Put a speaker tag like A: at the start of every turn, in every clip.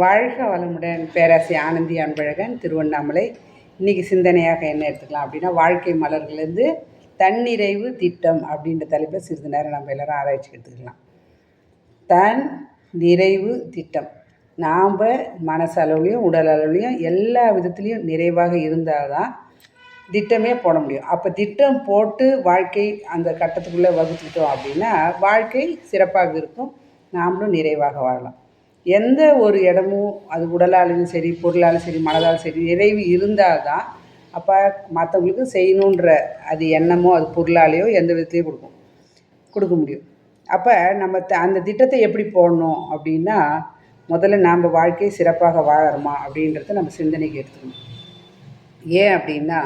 A: வாழ்க வளமுடன் பேராசி ஆனந்தி அன்பழகன் திருவண்ணாமலை. இன்றைக்கி சிந்தனையாக என்ன எடுத்துக்கலாம் அப்படின்னா வாழ்க்கை மலர்லேருந்து தன்னிறைவு திட்டம் அப்படின்ற தலைப்பை சிறிது நேரம் நம்ம எல்லோரும் ஆராய்ச்சி எடுத்துக்கலாம். தன் நிறைவு திட்டம். நாம் மனசளவுலையும் உடல் அளவுலையும் எல்லா விதத்துலேயும் நிறைவாக இருந்தால் தான் திட்டமே போட முடியும். அப்போ திட்டம் போட்டு வாழ்க்கை அந்த கட்டத்துக்குள்ளே வகுத்துக்கிட்டோம் அப்படின்னா வாழ்க்கை சிறப்பாக இருக்கும். நாமளும் நிறைவாக வாழலாம். எந்த ஒரு இடமும் அது உடலாலும் சரி பொருளாலும் சரி மனதாலும் சரி நிறைவு இருந்தால் தான் அப்போ மற்றவங்களுக்கு செய்யணுன்ற அது எண்ணமோ அது பொருளாலேயோ எந்த விதத்துலையும் கொடுக்கும். கொடுக்க முடியும். அப்போ நம்ம த அந்த திட்டத்தை எப்படி போடணும் அப்படின்னா முதல்ல நாம் வாழ்க்கையை சிறப்பாக வாழறோமா அப்படின்றத நம்ம சிந்தனைக்கு எடுத்துக்கணும். ஏன் அப்படின்னா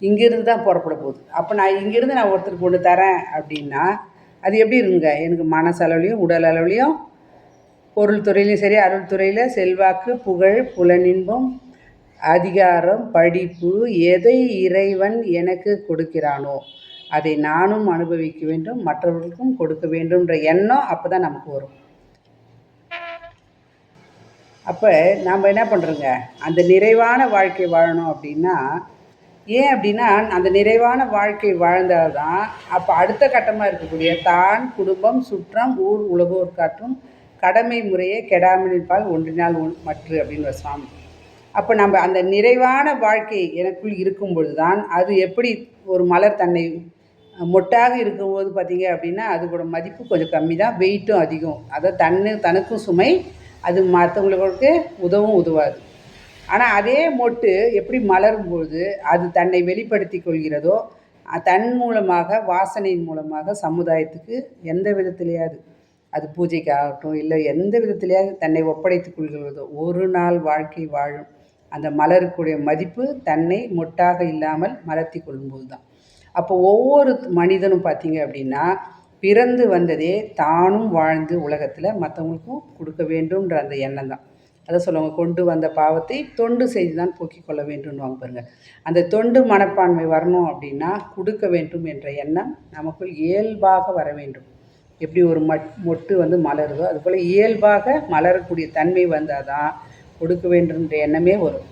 A: இங்கேருந்து தான் புறப்பட போகுது. அப்போ நான் இங்கேருந்து நான் ஒருத்தருக்கு கொண்டு தரேன் அப்படின்னா அது எப்படி இருங்க எனக்கு மனசளவுலையும் உடல் அளவுலையும் பொருள் துறையிலையும் சரி அருள் துறையில் செல்வாக்கு புகழ் புலனின்பம் அதிகாரம் படிப்பு எதை இறைவன் எனக்கு கொடுக்கிறானோ அதை நானும் அனுபவிக்க வேண்டும் மற்றவர்களுக்கும் கொடுக்க வேண்டும்ன்ற எண்ணம் அப்போ தான் நமக்கு வரும். அப்போ நாம் என்ன பண்ணுறோங்க அந்த நிறைவான வாழ்க்கை வாழணும் அப்படின்னா ஏன் அப்படின்னா அந்த நிறைவான வாழ்க்கை வாழ்ந்தால் தான் அப்போ அடுத்த கட்டமாக இருக்கக்கூடிய தான் குடும்பம் சுற்றம் ஊர் உலகோர் காற்றும் கடமை முறையே கெடாமனிப்பால் ஒன்றினால் ஒன் மற்று அப்படின்னு சுவாமி அப்போ நம்ம அந்த நிறைவான வாழ்க்கை எனக்குள் இருக்கும் பொழுது தான் அது எப்படி ஒரு மலர் தன்னை மொட்டாக இருக்கும்போது பார்த்தீங்க அப்படின்னா அதோட மதிப்பு கொஞ்சம் கம்மி தான் வெயிட்டும் அதிகம். அதை தன்னு தனக்கும் சுமை அது மற்றவங்களுக்கு உதவும் உதவாது. ஆனால் அதே மொட்டு எப்படி மலரும்போது அது தன்னை வெளிப்படுத்தி கொள்கிறதோ தன் மூலமாக வாசனையின் மூலமாக சமுதாயத்துக்கு எந்த விதத்திலேயாது அது பூஜைக்கு ஆகட்டும் இல்லை எந்த விதத்திலேயாவது தன்னை ஒப்படைத்துக் கொள்கிறதோ ஒரு நாள் வாழ்க்கை வாழும் அந்த மலருக்குடைய மதிப்பு தன்னை மொட்டாக இல்லாமல் மலர்த்தி கொள்ளும்போது தான் அப்போ ஒவ்வொரு மனிதனும் பார்த்தீங்க அப்படின்னா பிறந்து வந்ததே தானும் வாழ்ந்து உலகத்தில் மற்றவங்களுக்கும் கொடுக்க வேண்டும்ன்ற அந்த எண்ணம் தான் அதை சொல்லுவாங்க கொண்டு வந்த பாவத்தை தொண்டு செய்து தான் போக்கிக் கொள்ள வேண்டும்னு பாருங்கள் அந்த தொண்டு மனப்பான்மை வரணும் அப்படின்னா கொடுக்க வேண்டும் என்ற எண்ணம் நமக்குள் இயல்பாக வர வேண்டும். எப்படி ஒரு மட் மொட்டு வந்து மலருதோ அதுபோல் இயல்பாக மலரக்கூடிய தன்மை வந்தால் தான் கொடுக்க வேண்டும்ன்ற எண்ணமே வரும்.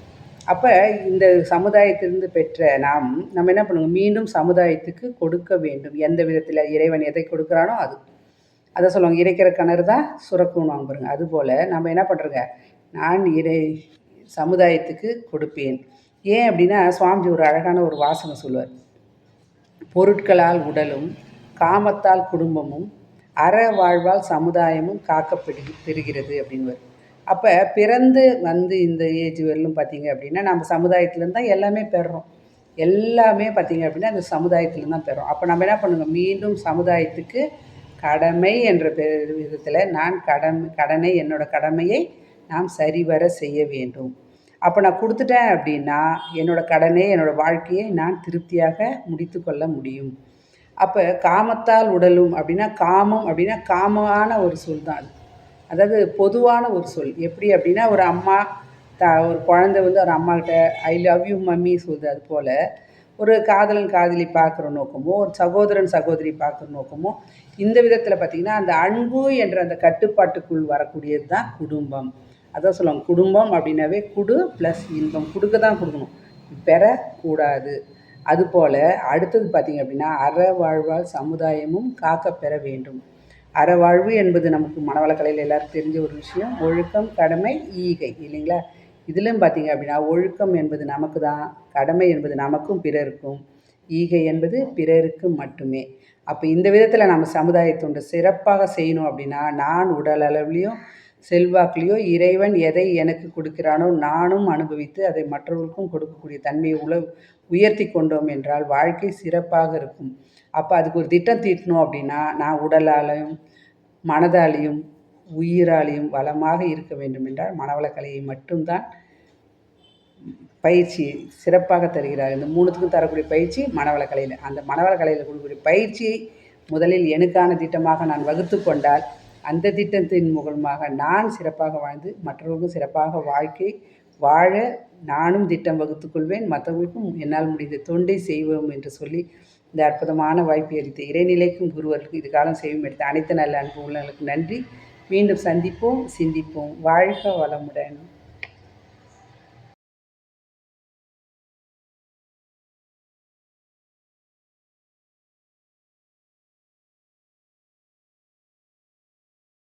A: அப்போ இந்த சமுதாயத்திலிருந்து பெற்ற நாம் நம்ம என்ன பண்ணுவோம்? மீண்டும் சமுதாயத்துக்கு கொடுக்க வேண்டும். எந்த விதத்தில் இறைவன் எதை கொடுக்குறானோ அது. அதை சொல்லுவாங்க இறைக்கிற கிணறு தான் சுரக்கும்னு வாங்க பாருங்க. அதுபோல் நம்ம என்ன பண்ணுறோங்க நான் இறை சமுதாயத்துக்கு கொடுப்பேன். ஏன் அப்படின்னா சுவாமிஜி ஒரு அழகான ஒரு வாசகம் சொல்லுவார். பொருட்களால் உடலும் காமத்தால் குடும்பமும் அற வாழ்வால் சமுதாயமும் காக்கப்படு பெறுகிறது அப்படின்னு அப்போ பிறந்து வந்து இந்த ஏஜ் வரலும் பார்த்தீங்க அப்படின்னா நம்ம சமுதாயத்துலேருந்து தான் எல்லாமே பெறுறோம். எல்லாமே பார்த்திங்க அப்படின்னா அந்த சமுதாயத்துலேருந்து தான் பெறுறோம். அப்போ நம்ம என்ன பண்ணுவோம் மீண்டும் சமுதாயத்துக்கு கடமை என்ற விதத்தில் நான் கடன் கடனை என்னோடய கடமையை நாம் சரிவர செய்ய வேண்டும். அப்போ நான் கொடுத்துட்டேன் அப்படின்னா என்னோடய கடனை என்னோடய வாழ்க்கையை நான் திருப்தியாக முடித்து கொள்ள முடியும். அப்போ காமத்தால் உடலும் அப்படின்னா காமம் அப்படின்னா காமமான ஒரு சொல் தான் அது. அதாவது பொதுவான ஒரு சொல். எப்படி அப்படின்னா ஒரு அம்மா த ஒரு குழந்தை வந்து ஒரு அம்மாக்கிட்ட ஐ லவ் யூ மம்மி சொல்லுது அது போல். ஒரு காதலன் காதலி பார்க்குற நோக்கமோ ஒரு சகோதரன் சகோதரி பார்க்குற நோக்கமோ இந்த விதத்தில் பார்த்திங்கன்னா அந்த அன்பு என்ற அந்த கட்டுப்பாட்டுக்குள் வரக்கூடியது தான் குடும்பம். அதான் சொல்லுவாங்க. குடும்பம் அப்படின்னாவே குடு ப்ளஸ் இன்பம். கொடுக்க தான் கொடுக்கணும். பெறக்கூடாது. அதுபோல் அடுத்தது பார்த்திங்க அப்படின்னா அறவாழ்வால் சமுதாயமும் காக்கப்பெற பெற வேண்டும். அறவாழ்வு என்பது நமக்கு மனவளக்கலையில் எல்லாருக்கும் தெரிஞ்ச ஒரு விஷயம். ஒழுக்கம் கடமை ஈகை இல்லைங்களா? இதிலும் பார்த்திங்க அப்படின்னா ஒழுக்கம் என்பது நமக்கு தான் கடமை என்பது நமக்கும் பிறருக்கும் ஈகை என்பது பிறருக்கு மட்டுமே. அப்போ இந்த விதத்தில் நம்ம சமுதாயத்தொண்டு சிறப்பாக செய்யணும் அப்படின்னா நான் உடல் அளவுலேயும் செல்வாக்குலேயோ இறைவன் எதை எனக்கு கொடுக்கிறானோ நானும் அனுபவித்து அதை மற்றவர்களுக்கும் கொடுக்கக்கூடிய தன்மையை உல உயர்த்தி கொண்டோம் என்றால் வாழ்க்கை சிறப்பாக இருக்கும். அப்போ அதுக்கு ஒரு திட்டம் தீட்டணும் அப்படின்னா நான் உடலாலையும் மனதாலையும் உயிராலையும் வளமாக இருக்க வேண்டும் என்றால் மனவளக்கலையை மட்டும்தான் பயிற்சி சிறப்பாக தருகிறார். இந்த மூணுத்துக்கும் தரக்கூடிய பயிற்சி மனவளக்கலையில். அந்த மனவளக்கலையில் கொடுக்கக்கூடிய பயிற்சியை முதலில் எனக்கான திட்டமாக நான் வகுத்து கொண்டால் அந்த திட்டத்தின் மூலமாக நான் சிறப்பாக வாழ்ந்து மற்றவர்களுக்கும் சிறப்பாக வாழ்க்கை வாழ நானும் திட்டம் வகுத்துக்கொள்வேன் மற்றவர்களுக்கும் என்னால் முடிந்த தொண்டை செய்வோம் என்று சொல்லி இந்த அற்புதமான வாய்ப்பை அளித்த இறைநிலைக்கும் குருவருக்கும் இது காலம் செய்யும் எடுத்த அனைத்து நல்ல அன்பு உள்ளவர்களுக்கு நன்றி. மீண்டும் சந்திப்போம் சிந்திப்போம். வாழ்க வளமுடன்.